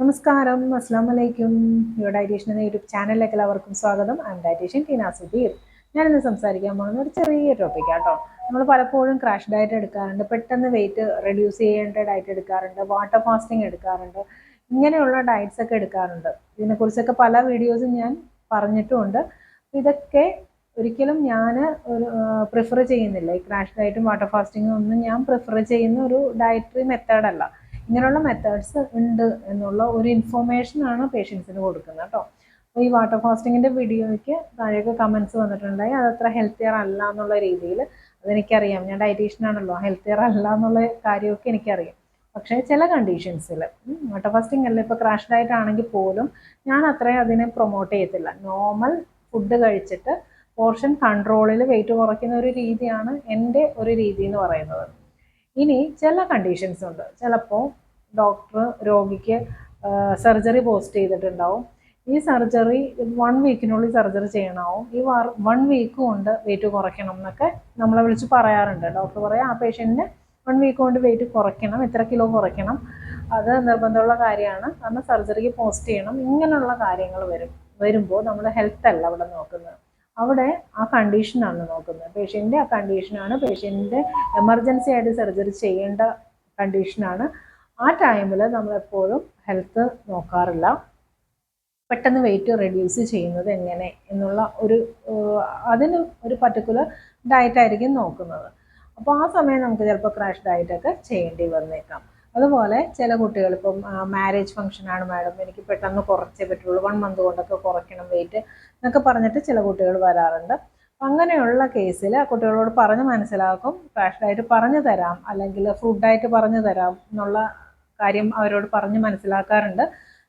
നമസ്കാരം. അസ്സാം വലൈക്കും യുവ ഡയറ്റീഷ്യൻ എന്ന യൂട്യൂബ് ചാനലിലേക്ക് എല്ലാവർക്കും സ്വാഗതം. ഐ ഡയറ്റീഷ്യൻ ടീന സുധീർ ഞാനിന്ന് സംസാരിക്കാൻ പോകുന്ന ഒരു ചെറിയ ടോപ്പിക് കേട്ടോ നമ്മൾ പലപ്പോഴും ക്രാഷ് ഡയറ്റ് എടുക്കാറുണ്ട് പെട്ടെന്ന് വെയിറ്റ് റെഡ്യൂസ് ചെയ്യേണ്ട ഡയറ്റ് എടുക്കാറുണ്ട് വാട്ടർ ഫാസ്റ്റിംഗ് എടുക്കാറുണ്ട് ഇങ്ങനെയുള്ള ഡയറ്റ്സ് ഒക്കെ എടുക്കാറുണ്ട്. ഇതിനെക്കുറിച്ചൊക്കെ പല വീഡിയോസും ഞാൻ പറഞ്ഞിട്ടുമുണ്ട്. ഇതൊക്കെ ഒരിക്കലും ഞാൻ ഒരു പ്രിഫർ ചെയ്യുന്നില്ല. ഈ ക്രാഷ് ഡയറ്റും വാട്ടർ ഫാസ്റ്റിങ്ങും ഒന്നും ഞാൻ പ്രിഫർ ചെയ്യുന്ന ഒരു ഡയറ്ററി മെത്തേഡല്ല ഇങ്ങനെയുള്ള മെത്തേഡ്സ് ഉണ്ട് എന്നുള്ള ഒരു ഇൻഫോർമേഷൻ ആണ് പേഷ്യൻസിന് കൊടുക്കുന്നത് കേട്ടോ. അപ്പോൾ ഈ വാട്ടർ ഫാസ്റ്റിങ്ങിന്റെ വീഡിയോയ്ക്ക് താഴേക്ക് കമൻസ് വന്നിട്ടുണ്ടായി. അത് അത്ര ഹെൽത്തിയർ അല്ല എന്നുള്ള രീതിയിൽ അതെനിക്കറിയാം. ഞാൻ ഡയറ്റീഷ്യനാണല്ലോ ഹെൽത്തിയർ അല്ല എന്നുള്ള കാര്യമൊക്കെ എനിക്കറിയാം. പക്ഷേ ചില കണ്ടീഷൻസിൽ വാട്ടർ ഫാസ്റ്റിംഗ് അല്ല ഇപ്പോൾ ക്രാഷ് ഡയറ്റ് ആണെങ്കിൽ പോലും ഞാൻ അത്രയും അതിനെ പ്രൊമോട്ട് ചെയ്യത്തില്ല. നോർമൽ ഫുഡ് കഴിച്ചിട്ട് പോർഷൻ കൺട്രോളിൽ വെയിറ്റ് കുറയ്ക്കുന്ന ഒരു രീതിയാണ് എന്റെ ഒരു രീതി എന്ന് പറയുന്നത്. ഇനി ചില കണ്ടീഷൻസ് ഉണ്ട്. ചിലപ്പോൾ ഡോക്ടർ രോഗിക്ക് സർജറി പോസ്റ്റ് ചെയ്തിട്ടുണ്ടാവും. ഈ സർജറി വൺ വീക്കിനുള്ളിൽ സർജറി ചെയ്യണമാവും. ഈ വൺ വീക്ക് കൊണ്ട് വെയിറ്റ് കുറയ്ക്കണം എന്നൊക്കെ നമ്മളെ വിളിച്ച് പറയാറുണ്ട്. ഡോക്ടർ പറയാം ആ പേഷ്യന്റിന് വൺ വീക്ക് കൊണ്ട് വെയിറ്റ് കുറയ്ക്കണം എത്ര കിലോ കുറയ്ക്കണം. അത് നിർബന്ധമുള്ള കാര്യമാണ്. കാരണം സർജറിക്ക് പോസ്റ്റ് ചെയ്യണം. ഇങ്ങനെയുള്ള കാര്യങ്ങൾ വരും. വരുമ്പോൾ നമ്മൾ ഹെൽത്ത് അല്ല അവിടെ നോക്കുന്നത്. അവിടെ ആ കണ്ടീഷനാണ് നോക്കുന്നത്. പേഷ്യന്റെ ആ കണ്ടീഷനാണ് പേഷ്യന്റെ എമർജൻസി ആയിട്ട് സർജറി ചെയ്യേണ്ട കണ്ടീഷനാണ് ആ ടൈമിൽ നമ്മളെപ്പോഴും ഹെൽത്ത് നോക്കാറില്ല. പെട്ടെന്ന് വെയിറ്റ് റെഡ്യൂസ് ചെയ്യുന്നത് എങ്ങനെ എന്നുള്ള ഒരു അതിന് ഒരു പർട്ടിക്കുലർ ഡയറ്റായിരിക്കും നോക്കുന്നത്. അപ്പോൾ ആ സമയം നമുക്ക് ചിലപ്പോൾ ക്രാഷ് ഡയറ്റൊക്കെ ചെയ്യേണ്ടി വന്നേക്കാം. അതുപോലെ ചില കുട്ടികൾ ഇപ്പം മാരേജ് ഫംഗ്ഷനാണ് മാഡം എനിക്ക് പെട്ടെന്ന് കുറച്ചേ പറ്റുള്ളൂ. വൺ മന്ത് കൊണ്ടൊക്കെ കുറയ്ക്കണം വെയിറ്റ് എന്നൊക്കെ പറഞ്ഞിട്ട് ചില കുട്ടികൾ വരാറുണ്ട്. അങ്ങനെയുള്ള കേസിൽ ആ കുട്ടികളോട് പറഞ്ഞ് മനസ്സിലാക്കും ക്രാഷ്ഡായിട്ട് പറഞ്ഞു തരാം അല്ലെങ്കിൽ ഫുഡായിട്ട് പറഞ്ഞു തരാം എന്നുള്ള കാര്യം അവരോട് പറഞ്ഞ് മനസ്സിലാക്കാറുണ്ട്.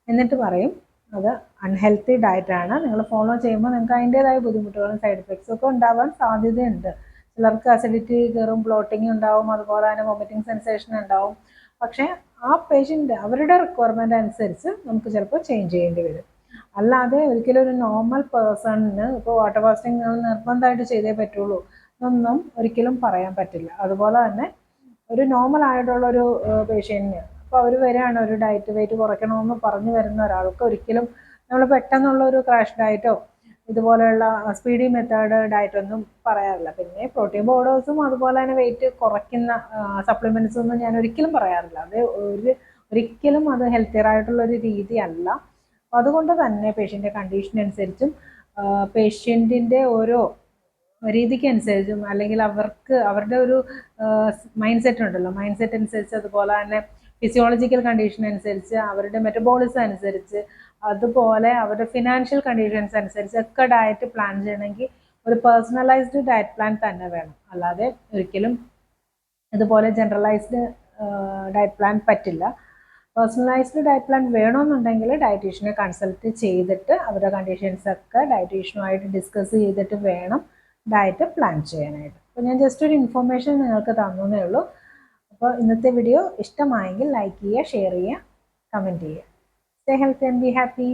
എന്നിട്ട് പറയും അത് അൺഹെൽത്തി ഡയറ്റാണ് നിങ്ങൾ ഫോളോ ചെയ്യുമ്പോൾ നിങ്ങൾക്ക് അതിന്റേതായ ബുദ്ധിമുട്ടുകളും സൈഡ് എഫക്ട്സും ഒക്കെ ഉണ്ടാവാൻ സാധ്യതയുണ്ട്. ചിലർക്ക് അസിഡിറ്റി കയറും ബ്ലോട്ടിങ് ഉണ്ടാവും. അതുപോലെ തന്നെ വോമിറ്റിംഗ് സെൻസേഷൻ ഉണ്ടാവും. പക്ഷേ ആ പേഷ്യന്റ് അവരുടെ റിക്വയർമെന്റ് അനുസരിച്ച് നമുക്ക് ചിലപ്പോൾ ചേഞ്ച് ചെയ്യേണ്ടി വരും. അല്ലാതെ ഒരിക്കലും ഒരു നോർമൽ പേഴ്സണിന് ഇപ്പോൾ വാട്ടർ ഫാസ്റ്റിംഗ് നിർബന്ധമായിട്ട് ചെയ്തേ പറ്റുള്ളൂ എന്നൊന്നും ഒരിക്കലും പറയാൻ പറ്റില്ല. അതുപോലെ തന്നെ ഒരു നോർമൽ ആയിട്ടുള്ള ഒരു പേഷ്യന്റിന് അപ്പോൾ അവർ വരികയാണ് ഒരു ഡയറ്റ് വെയിറ്റ് കുറയ്ക്കണമെന്ന് പറഞ്ഞു വരുന്ന ഒരാൾക്ക് ഒരിക്കലും നമ്മൾ പെട്ടെന്നുള്ള ഒരു ക്രാഷ് ഡയറ്റോ ഇതുപോലെയുള്ള സ്പീഡി മെത്തേഡ് ഡയറ്റ് ഒന്നും പറയാറില്ല. പിന്നെ പ്രോട്ടീൻ പൗഡേഴ്സും അതുപോലെ തന്നെ വെയിറ്റ് കുറയ്ക്കുന്ന സപ്ലിമെന്റ്സ് ഒന്നും ഞാൻ ഒരിക്കലും പറയാറില്ല. അത് ഒരു ഒരിക്കലും അത് ഹെൽത്തിയർ ആയിട്ടുള്ള ഒരു രീതി അല്ല അതുകൊണ്ട് തന്നെ പേഷ്യന്റെ കണ്ടീഷൻ അനുസരിച്ചും പേഷ്യന്റിന്റെ ഓരോ രീതിക്ക് അനുസരിച്ചും അല്ലെങ്കിൽ അവർക്ക് അവരുടെ ഒരു മൈൻഡ് സെറ്റ് ഉണ്ടല്ലോ. മൈൻഡ് സെറ്റ് അനുസരിച്ച് അതുപോലെ തന്നെ ഫിസിയോളജിക്കൽ കണ്ടീഷൻ അനുസരിച്ച് അവരുടെ മെറ്റബോളിസം അനുസരിച്ച് അതുപോലെ അവരുടെ ഫിനാൻഷ്യൽ കണ്ടീഷൻസ് അനുസരിച്ച് ഒക്കെ ഡയറ്റ് പ്ലാൻ ചെയ്യണമെങ്കിൽ ഒരു പേഴ്സണലൈസ്ഡ് ഡയറ്റ് പ്ലാൻ തന്നെ വേണം. അല്ലാതെ ഒരിക്കലും ഇതുപോലെ ജനറലൈസ്ഡ് ഡയറ്റ് പ്ലാൻ പറ്റില്ല. പേഴ്സണലൈസ്ഡ് ഡയറ്റ് പ്ലാൻ വേണമെന്നുണ്ടെങ്കിൽ ഡയറ്റീഷ്യനെ കൺസൾട്ട് ചെയ്തിട്ട് അവരുടെ കണ്ടീഷൻസ് ഒക്കെ ഡയറ്റീഷ്യനുമായിട്ട് ഡിസ്കസ് ചെയ്തിട്ട് വേണം ഡയറ്റ് പ്ലാൻ ചെയ്യാനായിട്ട്. അപ്പോൾ ഞാൻ ജസ്റ്റ് ഒരു ഇൻഫോർമേഷൻ നിങ്ങൾക്ക് തന്നേ ഉള്ളൂ. അപ്പോൾ ഇന്നത്തെ വീഡിയോ ഇഷ്ടമായെങ്കിൽ ലൈക്ക് ചെയ്യുക ഷെയർ ചെയ്യുക കമന്റ് ചെയ്യുക stay health and be happy.